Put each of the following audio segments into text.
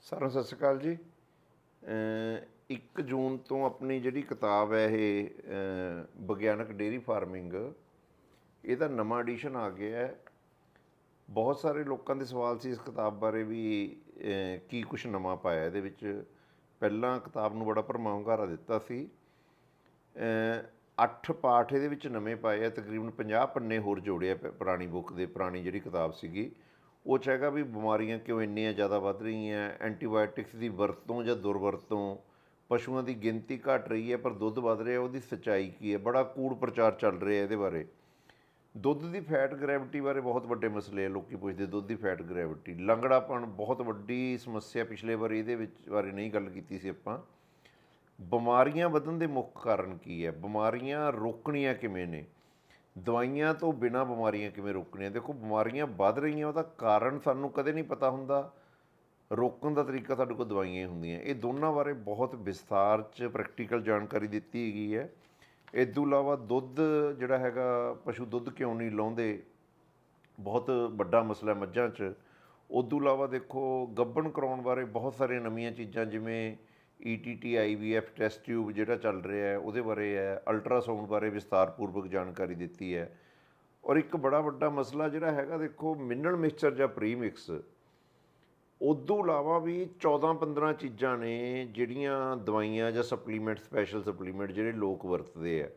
ਸਾਰਿਆਂ ਸਤਿ ਸ਼੍ਰੀ ਅਕਾਲ ਜੀ। 1 ਜੂਨ ਤੋਂ ਆਪਣੀ ਜਿਹੜੀ ਕਿਤਾਬ ਹੈ ਇਹ ਵਿਗਿਆਨਕ ਡੇਰੀ ਫਾਰਮਿੰਗ ਇਹਦਾ ਨਵਾਂ ਐਡੀਸ਼ਨ ਆ ਗਿਆ ਹੈ। ਬਹੁਤ ਸਾਰੇ ਲੋਕਾਂ ਦੇ ਸਵਾਲ ਸੀ ਇਸ ਕਿਤਾਬ ਬਾਰੇ ਵੀ ਕੀ ਕੁਝ ਨਵਾਂ ਪਾਇਆ ਇਹਦੇ ਵਿੱਚ। ਪਹਿਲਾਂ ਕਿਤਾਬ ਨੂੰ ਬੜਾ ਭਰਮਾ ਹੁੰਗਾਰਾ ਦਿੱਤਾ ਸੀ। ਅਹ, ਅੱਠ ਪਾਠ ਇਹਦੇ ਵਿੱਚ ਨਵੇਂ ਪਾਏ ਆ ਤਕਰੀਬਨ 50 ਪੰਨੇ ਹੋਰ ਜੋੜੇ ਆ ਪ- ਪੁਰਾਣੀ ਬੁੱਕ ਦੇ ਪੁਰਾਣੀ ਜਿਹੜੀ ਕਿਤਾਬ ਸੀਗੀ। ਉਹ 'ਚ ਹੈਗਾ ਵੀ ਬਿਮਾਰੀਆਂ ਕਿਉਂ ਇੰਨੀਆਂ ਜ਼ਿਆਦਾ ਵੱਧ ਰਹੀਆਂ, ਐਂਟੀਬਾਇਓਟਿਕਸ ਦੀ ਵਰਤੋਂ ਜਾਂ ਦੁਰਵਰਤੋਂ, ਪਸ਼ੂਆਂ ਦੀ ਗਿਣਤੀ ਘਟ ਰਹੀ ਹੈ, ਪਰ ਦੁੱਧ ਵੱਧ ਰਿਹਾ, ਉਹਦੀ ਸੱਚਾਈ ਕੀ ਹੈ? ਬੜਾ ਕੂੜ ਪ੍ਰਚਾਰ ਚੱਲ ਰਿਹਾ ਇਹਦੇ ਬਾਰੇ। ਦੁੱਧ ਦੀ ਫੈਟ ਗ੍ਰੈਵਿਟੀ ਬਾਰੇ ਬਹੁਤ ਵੱਡੇ ਮਸਲੇ ਆ, ਲੋਕੀ ਪੁੱਛਦੇ, ਦੁੱਧ ਦੀ ਫੈਟ ਗ੍ਰੈਵਿਟੀ। ਲੰਗੜਾਪਣ ਬਹੁਤ ਵੱਡੀ ਸਮੱਸਿਆ ਪਿਛਲੇ ਵਾਰੀ ਇਹਦੇ ਵਿੱਚ ਬਾਰੇ ਨਹੀਂ ਗੱਲ ਕੀਤੀ ਸੀ ਆਪਾਂ। ਬਿਮਾਰੀਆਂ ਵਧਣ ਦੇ ਮੁੱਖ ਕਾਰਨ ਕੀ ਹੈ? ਬਿਮਾਰੀਆਂ ਰੋਕਣੀਆਂ ਕਿਵੇਂ ਨੇ? ਦਵਾਈਆਂ ਤੋਂ ਬਿਨਾ ਬਿਮਾਰੀਆਂ ਕਿਵੇਂ ਰੋਕਣੀਆਂ? ਦੇਖੋ, ਬਿਮਾਰੀਆਂ ਵੱਧ ਰਹੀਆਂ, ਉਹਦਾ ਕਾਰਨ ਸਾਨੂੰ ਕਦੇ ਨਹੀਂ ਪਤਾ ਹੁੰਦਾ। ਰੋਕਣ ਦਾ ਤਰੀਕਾ ਸਾਡੇ ਕੋਲ ਦਵਾਈਆਂ ਹੀ ਹੁੰਦੀਆਂ। ਇਹ ਦੋਨਾਂ ਬਾਰੇ ਬਹੁਤ ਵਿਸਥਾਰ ਚ ਪ੍ਰੈਕਟੀਕਲ ਜਾਣਕਾਰੀ ਦਿੱਤੀ ਹੈਗੀ ਹੈ। ਇਸ ਤੋਂ ਇਲਾਵਾ ਦੁੱਧ ਜਿਹੜਾ ਹੈਗਾ, ਪਸ਼ੂ ਦੁੱਧ ਕਿਉਂ ਨਹੀਂ ਲਾਉਂਦੇ? ਬਹੁਤ ਵੱਡਾ ਮਸਲਾ ਮੱਝਾਂ 'ਚ। ਉਦੋਂ ਇਲਾਵਾ ਦੇਖੋ, ਗੱਭਣ ਕਰਾਉਣ ਬਾਰੇ ਬਹੁਤ ਸਾਰੀਆਂ ਨਵੀਆਂ ਚੀਜ਼ਾਂ ਜਿਵੇਂ E ETT IVF test tube ਜਿਹੜਾ ਚੱਲ ਰਿਹਾ ਹੈ, ਉਹਦੇ ਬਾਰੇ ਹੈ ਅਲਟਰਾਸਾਊਂਡ ਬਾਰੇ ਵਿਸਤਾਰਪੂਰਵਕ ਜਾਣਕਾਰੀ ਦਿੱਤੀ ਹੈ। ਔਰ ਇੱਕ ਬੜਾ ਵੱਡਾ ਮਸਲਾ ਜਿਹੜਾ ਹੈਗਾ, ਦੇਖੋ ਮਿਨਰਲ ਮਿਕਸਚਰ ਜਾਂ ਪ੍ਰੀਮਿਕਸ ਉਦੋਂ ਇਲਾਵਾ ਵੀ 14-15 ਚੀਜ਼ਾਂ ਨੇ ਜਿਹੜੀਆਂ ਦਵਾਈਆਂ ਜਾਂ ਸਪਲੀਮੈਂਟ ਸਪੈਸ਼ਲ ਸਪਲੀਮੈਂਟ ਜਿਹੜੇ ਲੋਕ ਵਰਤਦੇ ਆ।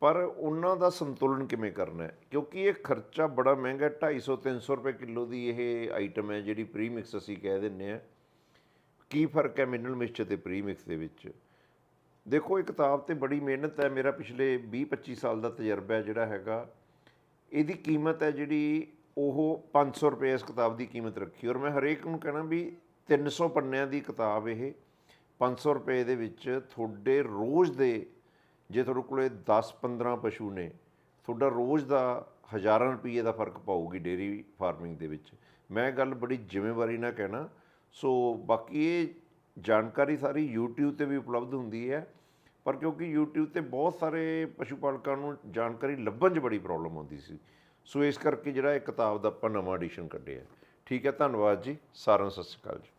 ਪਰ ਉਹਨਾਂ ਦਾ ਸੰਤੁਲਨ ਕਿਵੇਂ ਕਰਨਾ ਹੈ? ਕਿਉਂਕਿ ਇਹ ਖਰਚਾ ਬੜਾ ਮਹਿੰਗਾ 250 300 ਰੁਪਏ ਕਿਲੋ ਦੀ ਇਹ ਆਈਟਮ ਹੈ, ਜਿਹੜੀ ਪ੍ਰੀਮਿਕਸ ਅਸੀਂ ਕਹਿ ਦਿੰਨੇ ਆ ਕੀ ਫ਼ਰਕ ਹੈ ਮਿਨਰਲ ਮਿਕਸਚਰ ਤੇ ਪ੍ਰੀਮਿਕਸ ਦੇ ਵਿੱਚ? ਦੇਖੋ, ਇਹ ਕਿਤਾਬ ਤੇ ਬੜੀ ਮਿਹਨਤ ਹੈ। ਮੇਰਾ ਪਿਛਲੇ 20 25 ਸਾਲ ਦਾ ਤਜਰਬਾ ਹੈ ਜਿਹੜਾ ਹੈਗਾ। ਇਹਦੀ ਕੀਮਤ ਹੈ ਜਿਹੜੀ ਉਹ 500 ਰੁਪਏ ਇਸ ਕਿਤਾਬ ਦੀ ਕੀਮਤ ਰੱਖੀ ਔਰ ਮੈਂ ਹਰੇਕ ਨੂੰ ਕਹਿਣਾ ਵੀ 300 ਪੰਨਿਆਂ ਦੀ ਕਿਤਾਬ ਇਹ 500 ਰੁਪਏ ਦੇ ਵਿੱਚ ਤੁਹਾਡੇ ਰੋਜ਼ ਦੇ, ਜੇ ਤੁਹਾਡੇ ਕੋਲੇ 10-15 ਪਸ਼ੂ ਨੇ, ਤੁਹਾਡਾ ਰੋਜ਼ ਦਾ ਹਜ਼ਾਰਾਂ ਰੁਪਏ ਦਾ ਫ਼ਰਕ ਪਾਊਗੀ ਡੇਰੀ ਫਾਰਮਿੰਗ ਦੇ ਵਿੱਚ। ਮੈਂ ਗੱਲ ਬੜੀ ਜ਼ਿੰਮੇਵਾਰੀ ਨਾਲ ਕਹਿਣਾ ਸੋ ਬਾਕੀ ਇਹ ਜਾਣਕਾਰੀ ਸਾਰੀ YouTube ਤੇ ਵੀ ਉਪਲਬਧ ਹੁੰਦੀ ਹੈ, ਪਰ ਕਿਉਂਕਿ YouTube ਤੇ ਬਹੁਤ ਸਾਰੇ ਪਸ਼ੂ ਪਾਲਕਾਂ ਨੂੰ ਜਾਣਕਾਰੀ ਲੱਭਣ 'ਚ ਬੜੀ ਪ੍ਰੋਬਲਮ ਆਉਂਦੀ ਸੀ। ਸੋ ਇਸ ਕਰਕੇ ਜਿਹੜਾ ਇਹ ਕਿਤਾਬ ਦਾ ਆਪਾਂ ਨਵਾਂ ਐਡੀਸ਼ਨ ਕੱਢਿਆ। ਠੀਕ ਹੈ, ਧੰਨਵਾਦ ਜੀ। ਸਾਰਿਆਂ ਨੂੰ ਸਤਿ ਸ਼੍ਰੀ ਅਕਾਲ ਜੀ।